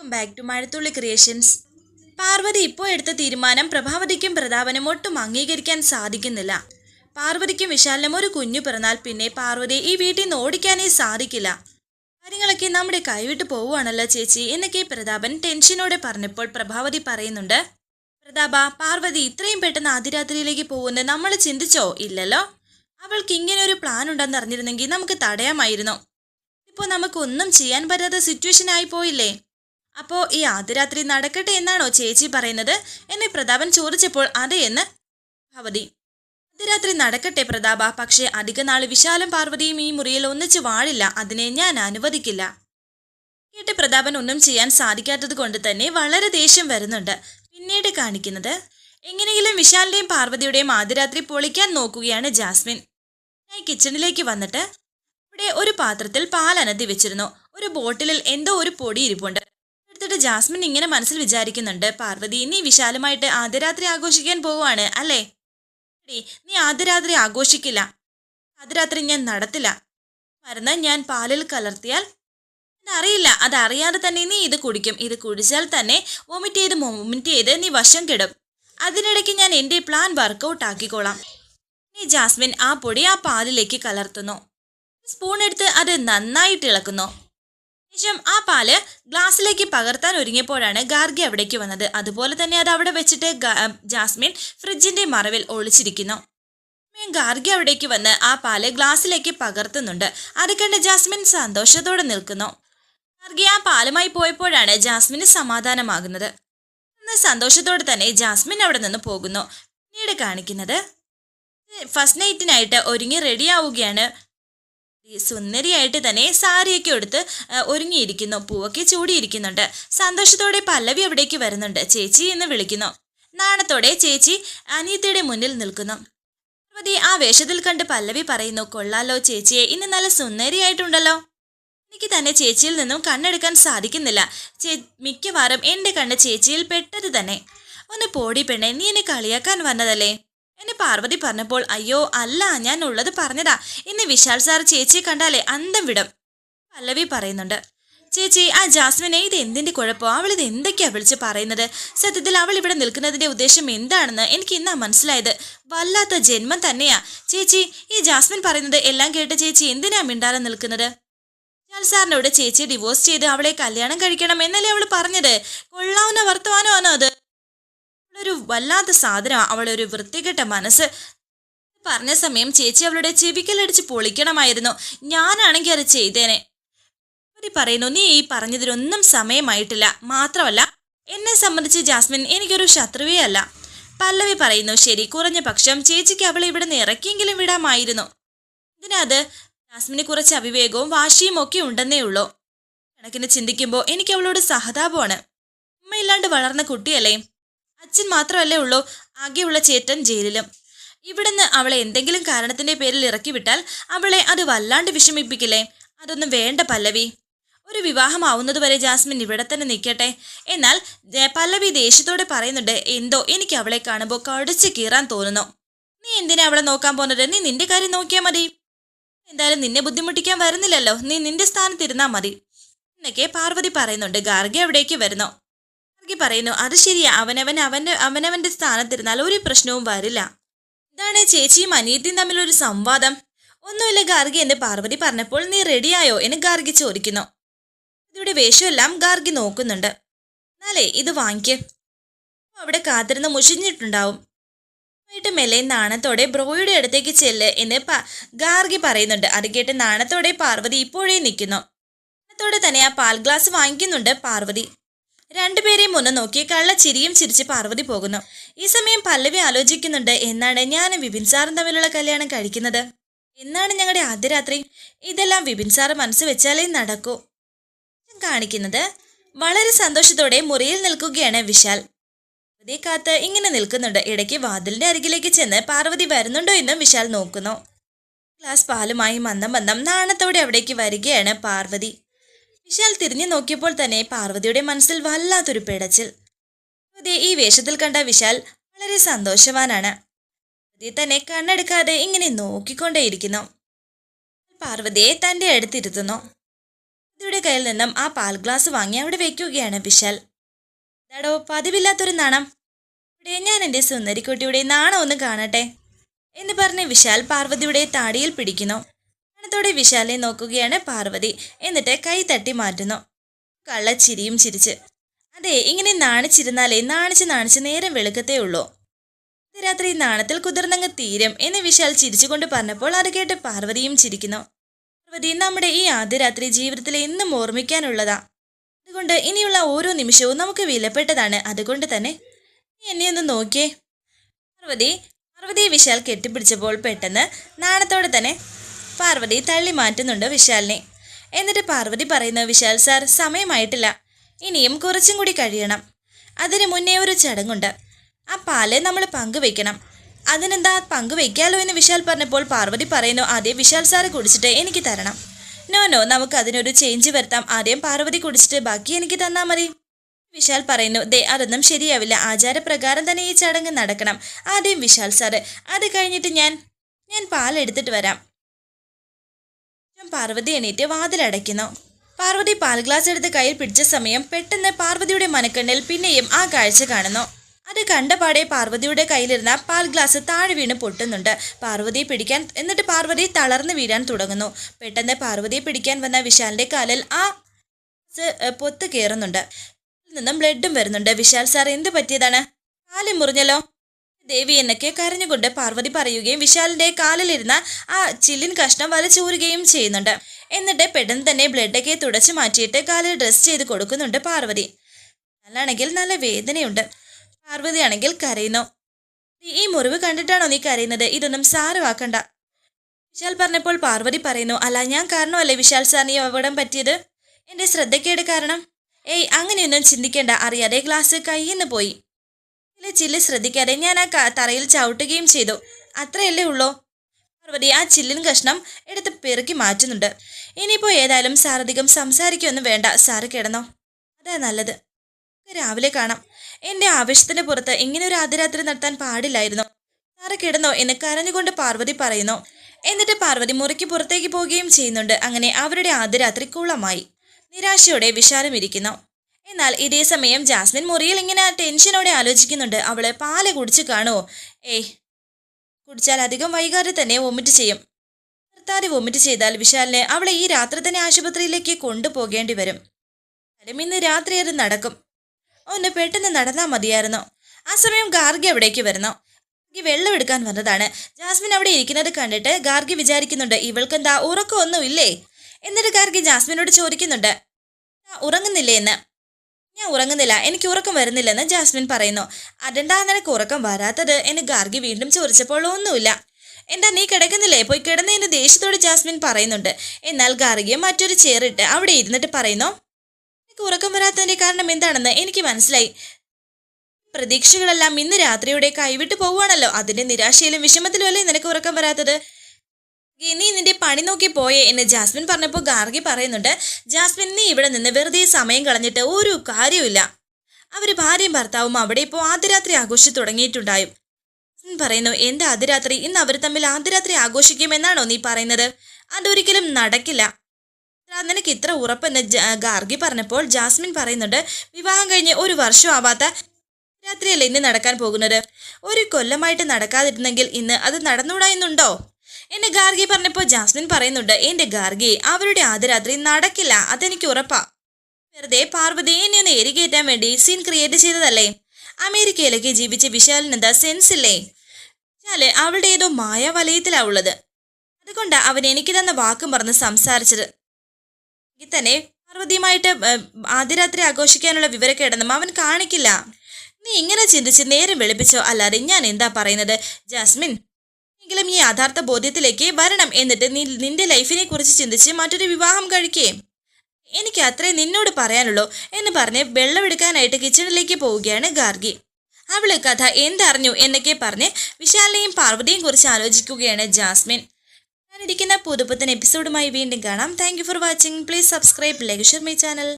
Welcome back to Mazhathulli creations Parvathi ഇപ്പോൾ എടുത്ത തീരുമാനം പ്രഭാവതിക്കും പ്രതാപനും ഒട്ടും അംഗീകരിക്കാൻ സാധിക്കുന്നില്ല. പാർവതിക്കും വിശാലിനും ഒരു കുഞ്ഞു പിറന്നാൽ പിന്നെ പാർവതി ഈ വീട്ടിൽ നിന്ന് ഓടിക്കാനേ സാധിക്കില്ല. കാര്യങ്ങളൊക്കെ നമ്മുടെ കൈവിട്ട് പോവുകയാണല്ലോ ചേച്ചി എന്നൊക്കെ പ്രതാപൻ ടെൻഷനോടെ പറഞ്ഞപ്പോൾ പ്രഭാവതി പറയുന്നുണ്ട്. പ്രതാപ പാർവതി ഇത്രയും പെട്ടെന്ന് അതിരാത്രിയിലേക്ക് പോകുന്നത് നമ്മൾ ചിന്തിച്ചോ? ഇല്ലല്ലോ. അവൾക്ക് ഇങ്ങനെ ഒരു പ്ലാൻ ഉണ്ടെന്ന് അറിഞ്ഞിരുന്നെങ്കിൽ നമുക്ക് തടയാമായിരുന്നു. ഇപ്പോൾ നമുക്കൊന്നും ചെയ്യാൻ പറ്റാത്ത സിറ്റുവേഷൻ ആയി പോയില്ലേ? അപ്പോൾ ഈ ആദ്യരാത്രി നടക്കട്ടെ എന്നാണോ ചേച്ചി പറയുന്നത്? എന്നെ പ്രതാപൻ ചോദിച്ചപ്പോൾ അതെ എന്ന് ഭവതി അർദ്ധരാത്രി നടക്കട്ടെ പ്രതാപ പക്ഷേ അധിക നാൾ വിശാലം പാർവതിയും ഈ മുറിയിൽ ഒന്നിച്ച് വാഴില്ല. അതിനെ ഞാൻ അനുവദിക്കില്ല. കേട്ട് പ്രതാപൻ ഒന്നും ചെയ്യാൻ സാധിക്കാത്തത് കൊണ്ട് തന്നെ വളരെ ദേഷ്യം വരുന്നുണ്ട്. പിന്നീട് കാണിക്കുന്നത് എങ്ങനെയെങ്കിലും വിശാലിന്റെയും പാർവതിയുടെയും ആദ്യരാത്രി പൊളിക്കാൻ നോക്കുകയാണ് ജാസ്മിൻ. ഞാൻ കിച്ചണിലേക്ക് വന്നിട്ട് ഇവിടെ ഒരു പാത്രത്തിൽ പാൽ അനത്തി വെച്ചിരുന്നു. ഒരു ബോട്ടിലിൽ എന്തോ ഒരു പൊടി ഇരിപ്പുണ്ട്. എടുത്തിട്ട് ജാസ്മിൻ ഇങ്ങനെ മനസ്സിൽ വിചാരിക്കുന്നുണ്ട്. പാർവതി നീ വിശാലമായിട്ട് ആദ്യരാത്രി ആഘോഷിക്കാൻ പോവാണ് അല്ലേ? നീ ആദ്യരാത്രി ആഘോഷിക്കില്ല. ആദ്യരാത്രി ഞാൻ നടത്തില്ല. മരുന്ന് ഞാൻ പാലിൽ കലർത്തിയാൽ അറിയില്ല അതറിയാതെ തന്നെ നീ ഇത് കുടിക്കും. ഇത് കുടിച്ചാൽ തന്നെ വൊമിറ്റ് ചെയ്ത് വൊമിറ്റ് ചെയ്ത് നീ വശം കിടും. അതിനിടയ്ക്ക് ഞാൻ എന്റെ പ്ലാൻ വർക്കൗട്ട് ആക്കിക്കോളാം. നീ ജാസ്മിൻ ആ പൊടി ആ പാലിലേക്ക് കലർത്തുന്നു. സ്പൂൺ എടുത്ത് അത് നന്നായിട്ട് ഇളക്കുന്നു. ശേഷം ആ പാൽ ഗ്ലാസ്സിലേക്ക് പകർത്താൻ ഒരുങ്ങിയപ്പോഴാണ് ഗാർഗി അവിടേക്ക് വന്നത്. അതുപോലെ തന്നെ അത് അവിടെ വെച്ചിട്ട് ജാസ്മിൻ ഫ്രിഡ്ജിന്റെ മറവിൽ ഒളിച്ചിരിക്കുന്നു. ഗാർഗി അവിടേക്ക് വന്ന് ആ പാൽ ഗ്ലാസ്സിലേക്ക് പകർത്തുന്നുണ്ട്. അത് കണ്ട് ജാസ്മിൻ സന്തോഷത്തോടെ നിൽക്കുന്നു. ഗാർഗി ആ പാലുമായി പോയപ്പോഴാണ് ജാസ്മിന് സമാധാനമാകുന്നത്. സന്തോഷത്തോടെ തന്നെ ജാസ്മിൻ അവിടെ നിന്ന് പോകുന്നു. പിന്നീട് കാണിക്കുന്നത് ഫസ്റ്റ് നൈറ്റിനായിട്ട് ഒരുങ്ങി റെഡിയാവുകയാണ് സുന്ദരിയായിട്ട് തന്നെ സാരിയൊക്കെ എടുത്ത് ഒരുങ്ങിയിരിക്കുന്നു. പൂവൊക്കെ ചൂടിയിരിക്കുന്നുണ്ട്. സന്തോഷത്തോടെ പല്ലവി അവിടേക്ക് വരുന്നുണ്ട്. ചേച്ചി എന്ന് വിളിക്കുന്നു. നാണത്തോടെ ചേച്ചി അനിയത്തിയുടെ മുന്നിൽ നിൽക്കുന്നു. പാർവതി ആ വേഷത്തിൽ കണ്ട് പല്ലവി പറയുന്നു കൊള്ളാലോ ചേച്ചിയെ ഇന്ന് നല്ല സുന്ദരിയായിട്ടുണ്ടല്ലോ. എനിക്ക് തന്നെ ചേച്ചിയിൽ നിന്നും കണ്ണെടുക്കാൻ സാധിക്കുന്നില്ല. ചേ മിക്കവാറും എന്റെ കണ്ണ് ചേച്ചിയിൽ പെട്ടത് തന്നെ. ഒന്ന് പോടി പെണ്ണെ നീ എന്നെ കളിയാക്കാൻ വന്നതല്ലേ? എന്നെ പാർവതി പറഞ്ഞപ്പോൾ അയ്യോ അല്ല ഞാൻ ഉള്ളത് പറഞ്ഞതാ. ഇന്ന് വിശാൽ സാർ ചേച്ചിയെ കണ്ടാലേ അന്തം വിടും. പല്ലവി പറയുന്നുണ്ട് ചേച്ചി ആ ജാസ്മിനെ ഇത് എന്തിന്റെ കുഴപ്പം? അവൾ ഇത് എന്തൊക്കെയാ വിളിച്ച് പറയുന്നത്? സത്യത്തിൽ അവൾ ഇവിടെ നിൽക്കുന്നതിന്റെ ഉദ്ദേശം എന്താണെന്ന് എനിക്ക് ഇന്നാ മനസ്സിലായത്. വല്ലാത്ത ജന്മം തന്നെയാ. ചേച്ചി ഈ ജാസ്മിൻ പറയുന്നത് എല്ലാം കേട്ട് ചേച്ചി എന്തിനാ മിണ്ടാതെ നിൽക്കുന്നത്? വിശാൽ സാറിനോട് ചേച്ചിയെ ഡിവോഴ്സ് ചെയ്ത് അവളെ കല്യാണം കഴിക്കണം എന്നല്ലേ അവൾ പറഞ്ഞത്? കൊള്ളാവുന്ന വർത്തമാനമാണോ അത്? അവളൊരു വല്ലാത്ത സാധനം ഒരു വൃത്തികെട്ട മനസ്സ് പറഞ്ഞ സമയം ചേച്ചി അവളുടെ ചെവിക്കലടിച്ച് പൊളിക്കണമായിരുന്നു. ഞാനാണെങ്കിൽ അത് ചെയ്തേനെ. അവരി പറയുന്നു നീ ഈ പറഞ്ഞതിനൊന്നും സമയമായിട്ടില്ല. മാത്രമല്ല എന്നെ സംബന്ധിച്ച് ജാസ്മിൻ എനിക്കൊരു ശത്രുവേ അല്ല. പല്ലവി പറയുന്നു ശരി കുറഞ്ഞ പക്ഷം ചേച്ചിക്ക് അവളെ ഇവിടെ നിന്ന് ഇറക്കിയെങ്കിലും വിടാമായിരുന്നു. ഇതിനത് ജാസ്മിന് കുറച്ച് അവിവേകവും വാശിയും ഒക്കെ ഉണ്ടെന്നേ ഉള്ളൂ. കണക്കിന് ചിന്തിക്കുമ്പോൾ എനിക്ക് അവളോട് സഹതാപമാണ്. അമ്മയില്ലാണ്ട് വളർന്ന കുട്ടിയല്ലേ? അച്ഛൻ മാത്രമല്ലേ ഉള്ളൂ ആകെയുള്ള ചേട്ടൻ ജയിലിലും. ഇവിടുന്ന് അവളെ എന്തെങ്കിലും കാരണത്തിന്റെ പേരിൽ ഇറക്കി വിട്ടാൽ അവളെ അത് വല്ലാണ്ട് വിഷമിപ്പിക്കില്ലേ? അതൊന്നും വേണ്ട പല്ലവി. ഒരു വിവാഹമാവുന്നതുവരെ ജാസ്മിൻ ഇവിടെ തന്നെ നിൽക്കട്ടെ. എന്നാൽ പല്ലവി ദേഷ്യത്തോടെ പറയുന്നുണ്ട് എന്തോ എനിക്ക് അവളെ കാണുമ്പോൾ കടിച്ച് കീറാൻ തോന്നുന്നു. നീ എന്തിനാ അവളെ നോക്കാൻ പോകുന്നത്? നീ നിന്റെ കാര്യം നോക്കിയാൽ മതി. എന്തായാലും നിന്നെ ബുദ്ധിമുട്ടിക്കാൻ വരുന്നില്ലല്ലോ. നീ നിന്റെ സ്ഥാനത്തിരുന്നാ മതി. എന്നൊക്കെ പാർവതി പറയുന്നുണ്ട്. ഗാർഗി അവിടേക്ക് വരുന്നു. പറയുന്നു അത് ശരിയാ. അവനവൻ അവന്റെ അവനവന്റെ സ്ഥാനത്തിരുന്നാൽ ഒരു പ്രശ്നവും വരില്ല. ഇതാണ് ചേച്ചിയും അനിയത്തിയും തമ്മിലൊരു സംവാദം. ഒന്നുമില്ല ഗാർഗി എന്ന് പാർവതി പറഞ്ഞപ്പോൾ നീ റെഡിയായോ എന്ന് ഗാർഗി ചോദിക്കുന്നു. ഇതിവിടെ വേഷമെല്ലാം ഗാർഗി നോക്കുന്നുണ്ട്. എന്നാലേ ഇത് വാങ്ങിക്ക്. അവിടെ കാത്തിരുന്ന് മുഷിഞ്ഞിട്ടുണ്ടാവും. വൈകിട്ട് മെല്ലെ നാണത്തോടെ ബ്രോയുടെ അടുത്തേക്ക് ചെല്ല് എന്ന് ഗാർഗി പറയുന്നുണ്ട്. അത് കേട്ട് നാണത്തോടെ പാർവതി ഇപ്പോഴേ നിൽക്കുന്നു. നാണത്തോടെ തന്നെ ആ പാൽ ഗ്ലാസ് വാങ്ങിക്കുന്നുണ്ട് പാർവതി. രണ്ടുപേരെയും ഒന്ന് നോക്കി കള്ള ചിരിയും ചിരിച്ച് പാർവതി പോകുന്നു. ഈ സമയം പല്ലവി ആലോചിക്കുന്നുണ്ട് എന്നാണ് ഞാനും വിപിൻ സാറും തമ്മിലുള്ള കല്യാണം കഴിക്കുന്നത്? എന്നാണ് ഞങ്ങളുടെ ആദ്യ രാത്രി ഇതെല്ലാം വിപിൻ സാറ് മനസ്സ് വെച്ചാലേ നടക്കൂ. കാണിക്കുന്നത് വളരെ സന്തോഷത്തോടെ മുറിയിൽ നിൽക്കുകയാണ് വിശാൽ. പാർവതി കാത്ത് ഇങ്ങനെ നിൽക്കുന്നുണ്ട്. ഇടയ്ക്ക് വാതിലിന്റെ അരികിലേക്ക് ചെന്ന് പാർവതി വരുന്നുണ്ടോ എന്നും വിശാൽ നോക്കുന്നു. ഗ്ലാസ് പാലുമായി മന്ദം മന്ദം നാണത്തോടെ അവിടേക്ക് വരികയാണ് പാർവതി. വിശാൽ തിരിഞ്ഞു നോക്കിയപ്പോൾ തന്നെ പാർവതിയുടെ മനസ്സിൽ വല്ലാത്തൊരു പിടച്ചിൽ. പാർവതിയെ ഈ വേഷത്തിൽ കണ്ട വിശാൽ വളരെ സന്തോഷവാനാണ്. പാർവതി തന്നെ കണ്ണെടുക്കാതെ ഇങ്ങനെ നോക്കിക്കൊണ്ടേയിരിക്കുന്നു. പാർവതിയെ തന്റെ അടുത്തിരുത്തുന്നു. പാർവതിയുടെ കയ്യിൽ നിന്നും ആ പാൽ ഗ്ലാസ് വാങ്ങി അവിടെ വെക്കുകയാണ് വിശാൽ. ഇതാടോ പതിവില്ലാത്തൊരു നാണം. ഇവിടെ ഞാൻ എന്റെ സുന്ദരിക്കുട്ടിയുടെ നാണം ഒന്ന് കാണട്ടെ എന്ന് പറഞ്ഞ് വിശാൽ പാർവതിയുടെ താടിയിൽ പിടിക്കുന്നു. നാണത്തോടെ വിശാലെ നോക്കുകയാണ് പാർവതി. എന്നിട്ട് കൈ തട്ടി മാറ്റുന്നു. കള്ളച്ചിരിയും ചിരിച്ച്. അതെ ഇങ്ങനെ നാണിച്ചിരുന്നാലേ നാണിച്ച് നാണിച്ച് നേരം വെളുക്കത്തേ ഉള്ളൂ. രാത്രി നാണത്തിൽ കുതിർന്നങ്ങ് തീരും എന്ന് വിശാൽ ചിരിച്ചുകൊണ്ട് പറഞ്ഞപ്പോൾ അത് കേട്ട് പാർവതിയും ചിരിക്കുന്നു. പാർവതി നമ്മുടെ ഈ ആദ്യ രാത്രി ജീവിതത്തിൽ എന്നും ഓർമ്മിക്കാനുള്ളതാ. അതുകൊണ്ട് ഇനിയുള്ള ഓരോ നിമിഷവും നമുക്ക് വിലപ്പെട്ടതാണ്. അതുകൊണ്ട് തന്നെ നീ എന്നെ ഒന്ന് നോക്കിയേ. പാർവതി പാർവതി വിശാൽ കെട്ടിപ്പിടിച്ചപ്പോൾ പെട്ടെന്ന് നാണത്തോടെ തന്നെ പാർവതി തള്ളി മാറ്റുന്നുണ്ട് വിശാലിനെ. എന്നിട്ട് പാർവതി പറയുന്ന വിശാൽ സാർ സമയമായിട്ടില്ല. ഇനിയും കുറച്ചും കൂടി കഴിയണം. അതിന് മുന്നേ ഒരു ചടങ്ങുണ്ട്. ആ പാൽ നമ്മൾ പങ്കുവെക്കണം അതിനെന്താ പങ്കുവെക്കാലോ എന്ന് വിശാൽ പറഞ്ഞപ്പോൾ പാർവതി പറയുന്നു ആദ്യം വിശാൽ സാറ് കുടിച്ചിട്ട് എനിക്ക് തരണം. നോ നോ നമുക്ക് അതിനൊരു ചേഞ്ച് വരുത്താം. ആദ്യം പാർവതി കുടിച്ചിട്ട് ബാക്കി എനിക്ക് തന്നാൽ മതി. വിശാൽ പറയുന്നു ദേ അതൊന്നും ശരിയാവില്ല. ആചാരപ്രകാരം തന്നെ ഈ ചടങ്ങ് നടക്കണം. ആദ്യം വിശാൽ സാറ് അത് കഴിഞ്ഞിട്ട് ഞാൻ ഞാൻ പാലെടുത്തിട്ട് വരാം. പാർവതി എണീറ്റ് വാതിലടയ്ക്കുന്നു പാർവതി പാൽ ഗ്ലാസ് എടുത്ത് കയ്യിൽ പിടിച്ച സമയം പെട്ടെന്ന് പാർവതിയുടെ മനക്കണ്ണിൽ പിന്നെയും ആ കാഴ്ച കാണുന്നു. അത് കണ്ടപാടെ പാർവതിയുടെ കയ്യിലിരുന്ന പാൽ ഗ്ലാസ് താഴെ വീണ് പൊട്ടുന്നുണ്ട്. പാർവതിയെ പിടിക്കാൻ എന്നിട്ട് പാർവതി തളർന്നു വീഴാൻ തുടങ്ങുന്നു. പെട്ടെന്ന് പാർവതിയെ പിടിക്കാൻ വന്ന വിശാലിന്റെ കാലിൽ ആ ഗ്ലാസ്, പൊത്ത് കയറുന്നുണ്ട് നിന്നും ബ്ലഡും വരുന്നുണ്ട്. വിശാൽ സാർ എന്ത് പറ്റിയതാണ്? കാൽ മുറിഞ്ഞല്ലോ? ദേവി എന്നൊക്കെ കരഞ്ഞുകൊണ്ട് പാർവതി പറയുകയും വിശാലിന്റെ കാലിലിരുന്ന ആ ചില്ലിൻ കഷ്ണം വലിച്ചൂരുകയും ചെയ്യുന്നുണ്ട്. എന്നിട്ട് പെട്ടെന്ന് തന്നെ ബ്ലഡൊക്കെ തുടച്ചു മാറ്റിയിട്ട് കാലിൽ ഡ്രസ് ചെയ്ത് കൊടുക്കുന്നുണ്ട് പാർവതി. നല്ലാണെങ്കിൽ നല്ല വേദനയുണ്ട്. പാർവതിയാണെങ്കിൽ കരയുന്നു. ഈ മുറിവ് കണ്ടിട്ടാണോ നീ കരയുന്നത്? ഇതൊന്നും സാരമാക്കണ്ട. വിശാൽ പറഞ്ഞപ്പോൾ പാർവതി പറയുന്നു അല്ല ഞാൻ കാരണമല്ലേ വിശാൽ സാറിന് ഈ അപകടം പറ്റിയത്? എന്റെ ശ്രദ്ധക്കേട് കാരണം? ഏയ് അങ്ങനെയൊന്നും ചിന്തിക്കേണ്ട. അറിയാതെ ഗ്ലാസ് കയ്യിൽ നിന്ന് പോയി. ചില്ല് ശ്രദ്ധിക്കാതെ ഞാൻ ആ തറയിൽ ചവിട്ടുകയും ചെയ്തു. അത്രയല്ലേ ഉള്ളൂ? പാർവതി ആ ചില്ലിൻ കഷ്ണം എടുത്ത് പെറുക്കി മാറ്റുന്നുണ്ട്. ഇനിയിപ്പോൾ ഏതായാലും സാർ അധികം സംസാരിക്കൊന്നും വേണ്ട. സാറ് കിടന്നോ? അതാ നല്ലത്. രാവിലെ കാണാം. എന്റെ ആവശ്യത്തിന് പുറത്ത് ഇങ്ങനെ ഒരു ആദ്യരാത്രി നടത്താൻ പാടില്ലായിരുന്നു. സാറ് കിടന്നോ എന്ന് കരഞ്ഞുകൊണ്ട് പാർവതി പറയുന്നു. എന്നിട്ട് പാർവതി മുറിക്ക് പുറത്തേക്ക് പോവുകയും ചെയ്യുന്നുണ്ട്. അങ്ങനെ അവരുടെ ആദ്യരാത്രി കുളമായി. നിരാശയോടെ വിശാലം ഇരിക്കുന്നു. എന്നാൽ ഇതേ സമയം ജാസ്മിൻ മുറിയിൽ ഇങ്ങനെ ടെൻഷനോടെ ആലോചിക്കുന്നുണ്ട്. അവൾ പാൽ കുടിച്ച് കാണുമോ ഏയ്. കുടിച്ചാൽ അധികം വൈകാതെ തന്നെ വൊമിറ്റ് ചെയ്യും. നിർത്താതെ വൊമിറ്റ് ചെയ്താൽ വിശാലിനെ അവളെ ഈ രാത്രി തന്നെ ആശുപത്രിയിലേക്ക് കൊണ്ടുപോകേണ്ടി വരും. എന്നാലും ഇന്ന് രാത്രി അത് നടക്കും. ഒന്ന് പെട്ടെന്ന് നടന്നാൽ മതിയായിരുന്നു. ആ സമയം ഗാർഗി അവിടേക്ക് വരുന്നു. ഗാർഗി വെള്ളം എടുക്കാൻ വന്നതാണ്. ജാസ്മിൻ അവിടെ ഇരിക്കുന്നത് കണ്ടിട്ട് ഗാർഗി വിചാരിക്കുന്നുണ്ട് ഇവൾക്കെന്താ ഉറക്കമൊന്നും ഇല്ലേ? എന്നിട്ട് ഗാർഗി ജാസ്മിനോട് ചോദിക്കുന്നുണ്ട് ഉറങ്ങുന്നില്ലേ എന്ന്? ഞാൻ ഉറങ്ങുന്നില്ല. എനിക്ക് ഉറക്കം വരുന്നില്ലെന്ന് ജാസ്മിൻ പറയുന്നു. അതെന്താ നിനക്ക് ഉറക്കം വരാത്തത്? എന്ന് ഗാർഗി വീണ്ടും ചോദിച്ചപ്പോൾ ഒന്നുമില്ല. എന്താ നീ കിടക്കുന്നില്ലേ? പോയി കിടന്നതിന് ദേഷ്യത്തോട് ജാസ്മിൻ പറയുന്നുണ്ട്. എന്നാൽ ഗാർഗിയെ മറ്റൊരു ചെയറിട്ട് അവിടെ ഇരുന്നിട്ട് പറയുന്നു എനിക്ക് ഉറക്കം വരാത്തതിന്റെ കാരണം എന്താണെന്ന് എനിക്ക് മനസ്സിലായി. പ്രതീക്ഷകളെല്ലാം ഇന്ന് രാത്രിയുടെ കൈവിട്ട് പോവുകയാണല്ലോ. അതിന്റെ നിരാശയിലും വിഷമത്തിലും അല്ലേ നിനക്ക് ഉറക്കം വരാത്തത്? നീ നിന്റെ പണി നോക്കി പോയേ എന്ന് ജാസ്മിൻ പറഞ്ഞപ്പോൾ ഗാർഗി പറയുന്നുണ്ട് ജാസ്മിൻ നീ ഇവിടെ നിന്ന് വെറുതെ സമയം കളഞ്ഞിട്ട് ഒരു കാര്യമില്ല അവർ ഭാര്യയും ഭർത്താവും അവിടെ ഇപ്പോൾ ആദ്യരാത്രി ആഘോഷിച്ചു തുടങ്ങിയിട്ടുണ്ടായും. പറയുന്നു എന്റെ ആദ്യരാത്രി ഇന്ന് അവർ തമ്മിൽ ആദ്യരാത്രി ആഘോഷിക്കുമെന്നാണോ നീ പറയുന്നത്? അതൊരിക്കലും നടക്കില്ല. നിനക്ക് ഇത്ര ഉറപ്പെന്ന് ഗാർഗി പറഞ്ഞപ്പോൾ ജാസ്മിൻ പറയുന്നുണ്ട് വിവാഹം കഴിഞ്ഞ് ഒരു വർഷം ആവാത്ത രാത്രിയല്ലേ ഇന്ന് നടക്കാൻ പോകുന്നത്? ഒരു കൊല്ലമായിട്ട് നടക്കാതിരുന്നെങ്കിൽ ഇന്ന് അത് നടന്നുകൂടായെന്നുണ്ടോ എന്നെ ഗാർഗി പറഞ്ഞപ്പോൾ ജാസ്മിൻ പറയുന്നുണ്ട് എന്റെ ഗാർഗി അവരുടെ ആദ്യരാത്രി നടക്കില്ല അതെനിക്ക് ഉറപ്പാ. വെറുതെ പാർവതി എന്നെ ഒന്ന് എരികേറ്റാൻ വേണ്ടി സീൻ ക്രിയേറ്റ് ചെയ്തതല്ലേ? അമേരിക്കയിലേക്ക് ജീവിച്ച വിശാലിന് എന്താ സെൻസ് ഇല്ലേ? വിശാൽ അവളുടെ ഏതോ മായ വലയത്തിലാ ഉള്ളത്. അതുകൊണ്ട് അവൻ എനിക്ക് തന്ന വാക്കും പറഞ്ഞ് സംസാരിച്ചത്. എങ്കിൽ തന്നെ പാർവതിയുമായിട്ട് ആദ്യരാത്രി ആദ്യ രാത്രി ആഘോഷിക്കാനുള്ള വിവരക്കേടൊന്നും അവൻ കാണിക്കില്ല. നീ ഇങ്ങനെ ചിന്തിച്ച് നേരം വെളുപ്പിച്ചോ? അല്ലാതെ ഞാൻ എന്താ പറയുന്നത്? ജാസ്മിൻ എങ്കിലും ഈ യഥാർത്ഥ ബോധ്യത്തിലേക്ക് വരണം എന്നിട്ട് നീ നിന്റെ ലൈഫിനെ കുറിച്ച് ചിന്തിച്ച് മറ്റൊരു വിവാഹം കഴിക്കേ. എനിക്ക് അത്രേ നിന്നോട് പറയാനുള്ളൂ എന്ന് പറഞ്ഞ് വെള്ളമെടുക്കാനായിട്ട് കിച്ചണിലേക്ക് പോവുകയാണ് ഗാർഗി. അവൾ കഥ എന്തറിഞ്ഞു എന്നൊക്കെ പറഞ്ഞ് വിശാലിനെയും പാർവതിയും കുറിച്ച് ആലോചിക്കുകയാണ് ജാസ്മിൻ. ഞാനിരിക്കുന്ന പുതുപുത്തൻ എപ്പിസോഡുമായി വീണ്ടും കാണാം. Thank for watching please subscribe like share my channel